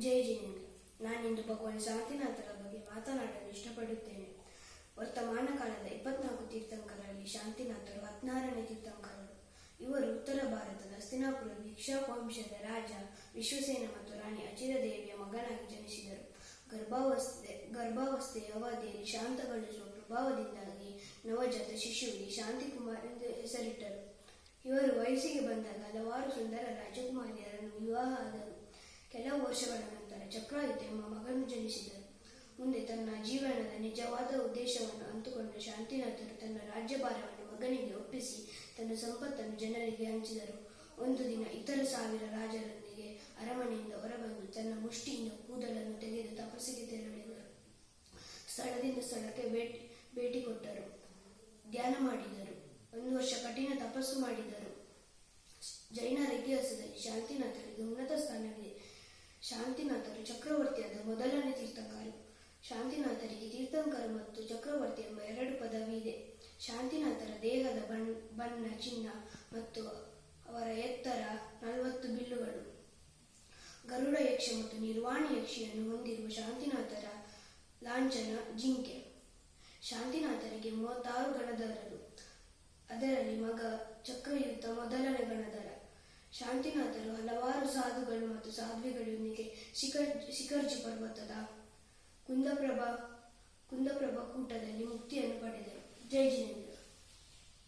ಜೈ ಜಿನೇಂದ್ರ. ನಾನಿಂದು ಭಗವಾನ್ ಶಾಂತಿನಾಥರ ಬಗ್ಗೆ ಮಾತನಾಡಲು ಇಷ್ಟಪಡುತ್ತೇನೆ. ವರ್ತಮಾನ ಕಾಲದ ಇಪ್ಪತ್ನಾಲ್ಕು ತೀರ್ಥಂಕರಲ್ಲಿ ಶಾಂತಿನಾಥರು ಹದಿನಾರನೇ ತೀರ್ಥಂಕರರು. ಇವರು ಉತ್ತರ ಭಾರತದ ಹಸ್ತಿನಾಪುರ ಇಕ್ಷಾವಂಶದ ರಾಜ, ವಿಶ್ವಸೇನ ಮತ್ತು ರಾಣಿ ಅಚಿರದೇವಿಯ ಮಗನಾಗಿ ಜನಿಸಿದರು. ಗರ್ಭಾವಸ್ಥೆ, ಗರ್ಭಾವಸ್ಥೆಯ ಅವಧಿಯಲ್ಲಿ ಶಾಂತಗೊಳಿಸುವ ಪ್ರಭಾವದಿಂದಾಗಿ ನವಜಾತ ಶಿಶುವಿಗೆ ಶಾಂತಿಕುಮಾರ್ ಎಂದು ಹೆಸರಿಟ್ಟರು. ಇವರು ವಯಸ್ಸಿಗೆ ಬಂದಾಗ ಹಲವಾರು ಸುಂದರ ಆದರು ಕೆಲವು ವರ್ಷಗಳ ನಂತರ ಚಕ್ರಾಯುತ ಎಂಬ ಮಗನು ಜನಿಸಿದರು ಮುಂದೆ ತನ್ನ ಜೀವನದ ನಿಜವಾದ ಉದ್ದೇಶವನ್ನು ಅಂದುಕೊಂಡ ಶಾಂತಿನಾಥರು ತನ್ನ ರಾಜ್ಯಭಾರವನ್ನು ಮಗನಿಗೆ ಒಪ್ಪಿಸಿ ತನ್ನ ಸಂಪತ್ತನ್ನು ಜನರಿಗೆ ಹಂಚಿದರು. ಒಂದು ದಿನ ಇತರ ಸಾವಿರ ರಾಜರೊಂದಿಗೆ ಅರಮನೆಯಿಂದ ಹೊರಬಂದು ತನ್ನ ಮುಷ್ಟಿಯಿಂದ ಕೂದಲನ್ನು ತೆಗೆದು ತಪಸ್ಸಿಗೆ ತೆರಳಿದರು. ಸ್ಥಳದಿಂದ ಸ್ಥಳಕ್ಕೆ ಭೇಟಿ ಭೇಟಿ ಕೊಟ್ಟರು. ಧ್ಯಾನ ಮಾಡಿದರು. ಒಂದು ವರ್ಷ ಕಠಿಣ ತಪಸ್ಸು ಮಾಡಿದರು. ಜೈನರ ಇತಿಹಾಸದಲ್ಲಿ ಶಾಂತಿನಾಥರಿಗೆ ಶಾಂತಿನಾಥರು ಚಕ್ರವರ್ತಿಯಾದ ಮೊದಲನೇ ತೀರ್ಥಂಕರು. ಶಾಂತಿನಾಥರಿಗೆ ತೀರ್ಥಂಕರ ಮತ್ತು ಚಕ್ರವರ್ತಿ ಎಂಬ ಎರಡು ಪದವಿ ಇದೆ. ಶಾಂತಿನಾಥರ ದೇಹದ ಬಣ್ಣ ಬಣ್ಣ, ಚಿನ್ನ ಮತ್ತು ಅವರ ಎತ್ತರ ನಲವತ್ತು ಬಿಲ್ಲುಗಳು. ಗರುಡ ಯಕ್ಷ ಮತ್ತು ನಿರ್ವಾಣಿ ಯಕ್ಷಿಯನ್ನು ಹೊಂದಿರುವ ಶಾಂತಿನಾಥರ ಲಾಂಛನ ಜಿಂಕೆ. ಶಾಂತಿನಾಥರಿಗೆ ಮೂವತ್ತಾರು ಗಣಧರರು. ಅದರಲ್ಲಿ ಮಗ ಚಕ್ರಯುತ ಮೊದಲನೇ ಹಲವಾರು ಸಾಧುಗಳು ಮತ್ತು ಸಾಧ್ವಿಗಳೊಂದಿಗೆ ಶಿಖರ್ ಶಿಖರ್ಜಿ ಪರ್ವತದ ಕುಂದಪ್ರಭಾ ಕುಂದಪ್ರಭಾ ಕೂಟದಲ್ಲಿ ಮುಕ್ತಿಯನ್ನು ಪಡೆದರು. ಜೈ ಜಿನೇಂದ್ರ